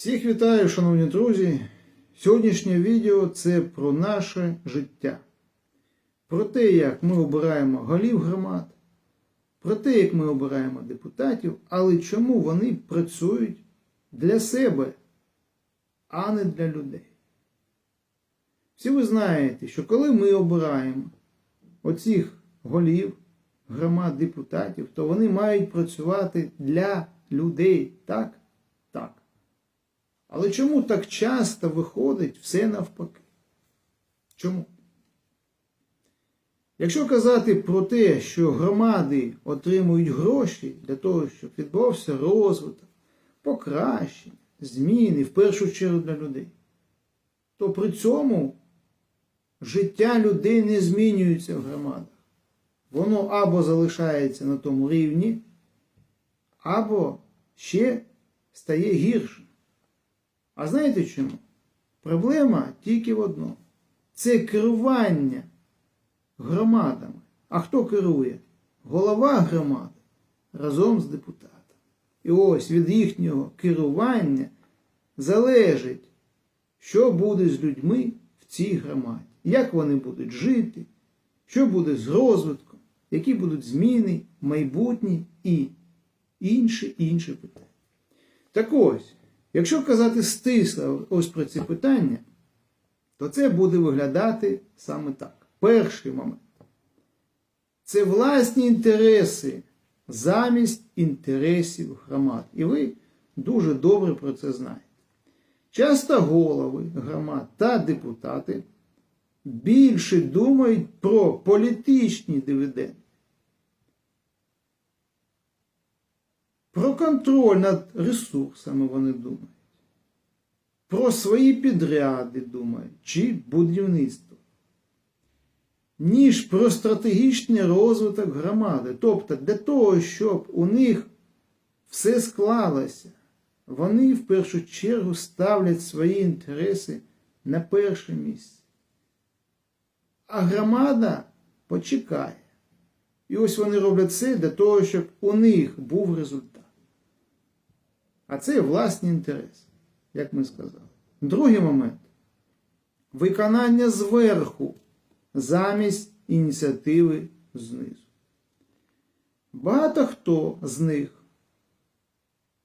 Всіх вітаю, шановні друзі. Сьогоднішнє відео це про наше життя. Про те, як ми обираємо голів громад, про те, як ми обираємо депутатів, але чому вони працюють для себе, а не для людей. Всі ви знаєте, що коли ми обираємо оцих голів громад депутатів, то вони мають працювати для людей. Так? Але чому так часто виходить все навпаки? Чому? Якщо казати про те, що громади отримують гроші для того, щоб відбувався розвиток, покращення, зміни, в першу чергу для людей, то при цьому життя людей не змінюється в громадах. Воно або залишається на тому рівні, або ще стає гіршим. А знаєте чому? Проблема тільки в одному. Це керування громадами. А хто керує? Голова громади разом з депутатом. І ось від їхнього керування залежить, що буде з людьми в цій громаді, як вони будуть жити, що буде з розвитком, які будуть зміни, майбутні і інші інші питання. Так ось. Якщо казати стисло ось про ці питання, то це буде виглядати саме так. Перший момент. Це власні інтереси замість інтересів громад. І ви дуже добре про це знаєте. Часто голови громад та депутати більше думають про політичні дивіденди. Про контроль над ресурсами вони думають. Про свої підряди думають чи будівництво. Ніж про стратегічний розвиток громади. Тобто для того, щоб у них все склалося, вони в першу чергу ставлять свої інтереси на перше місце. А громада почекає. І ось вони роблять це для того, щоб у них був результат. А це власні інтереси, як ми сказали. Другий момент виконання зверху замість ініціативи знизу. Багато хто з них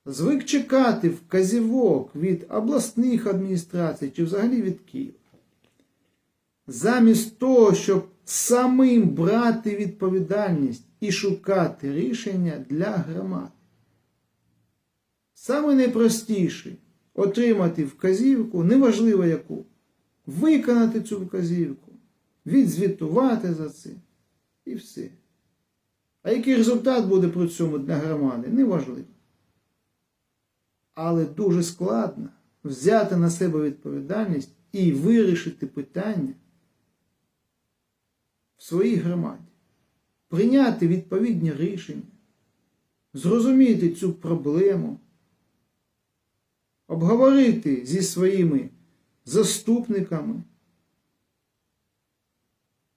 звик чекати вказівок від обласних адміністрацій чи взагалі від Києва. Замість того, щоб самим брати відповідальність і шукати рішення для громад. Саме найпростіше отримати вказівку, неважливо яку, виконати цю вказівку, відзвітувати за це і все. А який результат буде при цьому для громади, неважливо. Але дуже складно взяти на себе відповідальність і вирішити питання в своїй громаді, прийняти відповідні рішення, зрозуміти цю проблему, обговорити зі своїми заступниками,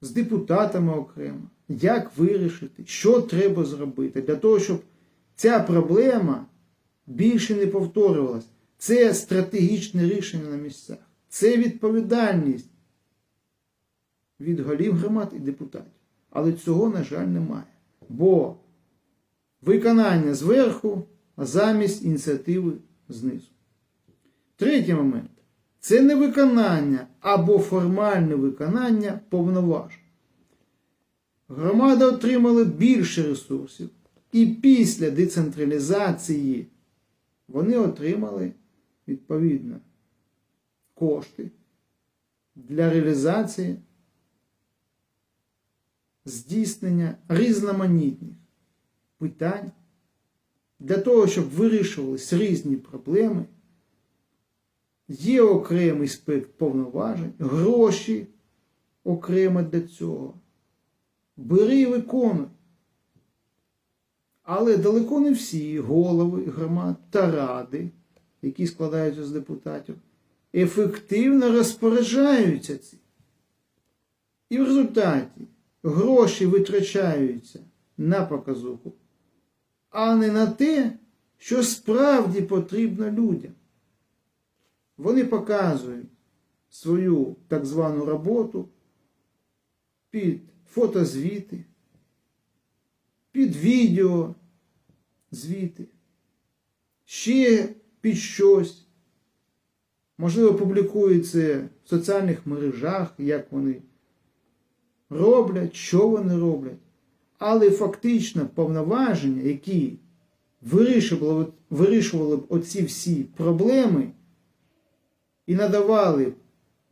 з депутатами окремо, як вирішити, що треба зробити для того, щоб ця проблема більше не повторювалась. Це стратегічне рішення на місцях, це відповідальність від голів громад і депутатів. Але цього, на жаль, немає. Бо виконання зверху замість ініціативи знизу. Третій момент це не виконання або формальне виконання повноважень. Громада отримала більше ресурсів, і після децентралізації вони отримали відповідно кошти для реалізації здійснення різноманітних питань для того, щоб вирішувалися різні проблеми. Є окремий спектр повноважень, гроші окремо для цього. Бери і виконуй. Але далеко не всі голови громад та ради, які складаються з депутатів, ефективно розпоряджаються цим. І в результаті гроші витрачаються на показуху, а не на те, що справді потрібно людям. Вони показують свою так звану роботу під фотозвіти, під відео звіти, ще під щось. Можливо, публікують це в соціальних мережах, як вони роблять, що вони роблять. Але фактично повноваження, які вирішували, б оці всі проблеми і надавали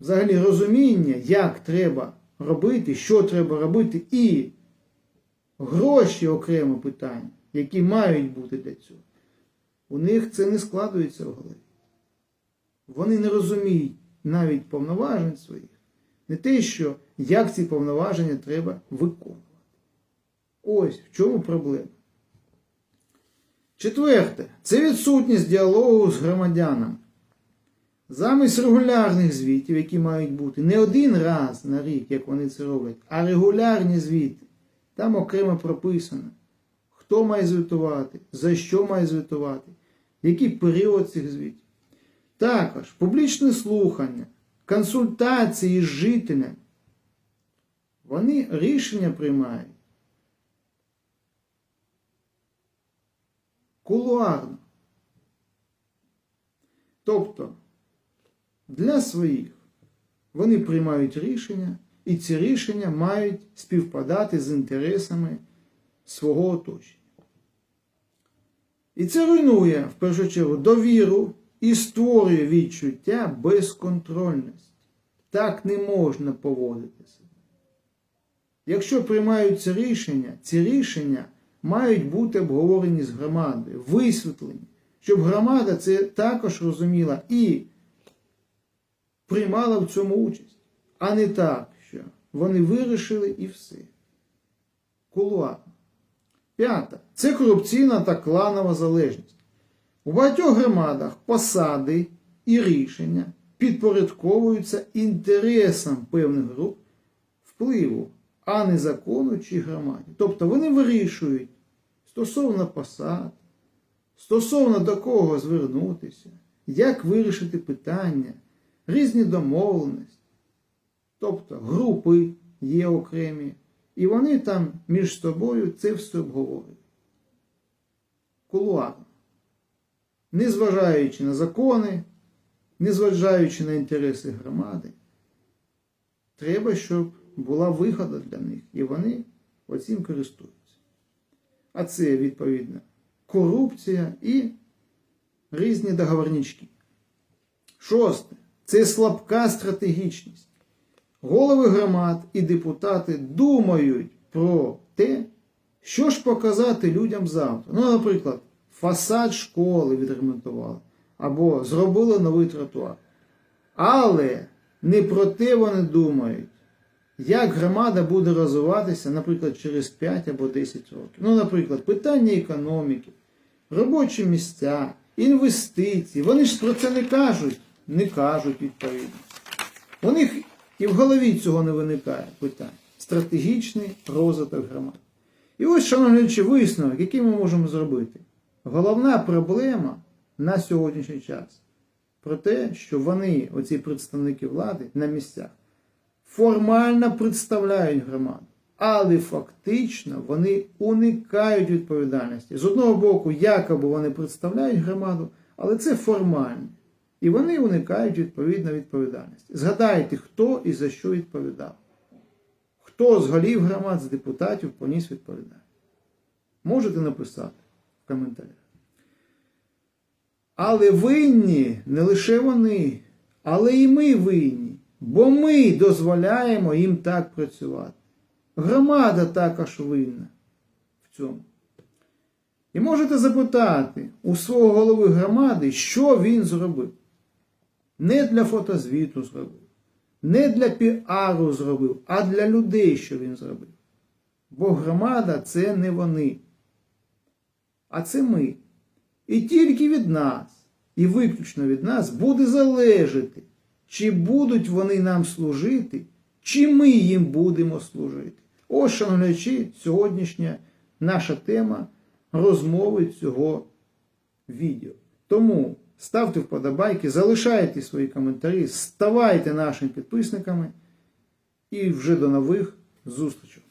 взагалі розуміння, як треба робити, що треба робити, і гроші окремо питання, які мають бути для цього. У них це не складується в голові. Вони не розуміють навіть повноважень своїх, не те, що як ці повноваження треба виконувати. Ось в чому проблема. Четверте, це відсутність діалогу з громадянами. Замість регулярних звітів, які мають бути не один раз на рік, як вони це роблять, а регулярні звіти. Там окремо прописано, хто має звітувати, за що має звітувати, який період цих звітів. Також публічне слухання, консультації з жителями. Вони рішення приймають кулуарно. Тобто для своїх вони приймають рішення, і ці рішення мають співпадати з інтересами свого оточення. І це руйнує в першу чергу довіру і створює відчуття безконтрольності. Так не можна поводити себе. Якщо приймаються рішення, ці рішення мають бути обговорені з громадою, висвітлені, щоб громада це також розуміла і приймала в цьому участь, а не так, що вони вирішили і все. Кулуарно. П'ята. Це корупційна та кланова залежність. У багатьох громадах посади і рішення підпорядковуються інтересам певних груп впливу, а не закону чи громаді. Тобто вони вирішують стосовно посад, стосовно до кого звернутися, як вирішити питання, різні домовленості. Тобто групи є окремі, і вони там між собою це все обговорюють. Кулуарно. Незважаючи на закони, незважаючи на інтереси громади, треба, щоб була вигода для них, і вони оцім користуються. А це, відповідно, корупція і різні договорнички. Шосте це слабка стратегічність. Голови громад і депутати думають про те, що ж показати людям завтра. Ну, наприклад, фасад школи відремонтували або зробили новий тротуар. Але не про те вони думають, як громада буде розвиватися, наприклад, через 5 або 10 років. Ну, наприклад, питання економіки, робочі місця, інвестиції. Вони ж про це не кажуть, не кажуть відповідно. У них і в голові цього не виникає питань. Стратегічний розвиток громад. І ось, шановні глядачі, висновок, який ми можемо зробити. Головна проблема на сьогоднішній час про те, що вони, оці представники влади на місцях, формально представляють громаду, але фактично вони уникають відповідальності. З одного боку, якоби вони представляють громаду, але це формально. І вони уникають відповідно відповідальності. Згадайте, хто і за що відповідав. Хто з голів громад, з депутатів поніс відповідальність. Можете написати в коментарях. Але винні не лише вони, але і ми винні, бо ми дозволяємо їм так працювати. Громада також винна в цьому. І можете запитати у свого голови громади, що він зробив. Не для фотозвіту зробив, не для піару зробив, а для людей, що він зробив. Бо громада це не вони, а це ми. І тільки від нас, і виключно від нас буде залежати, чи будуть вони нам служити, чи ми їм будемо служити. Ось, шановні, сьогоднішня наша тема розмови цього відео. Тому ставте вподобайки, залишайте свої коментарі, ставайте нашими підписниками і вже до нових зустрічей.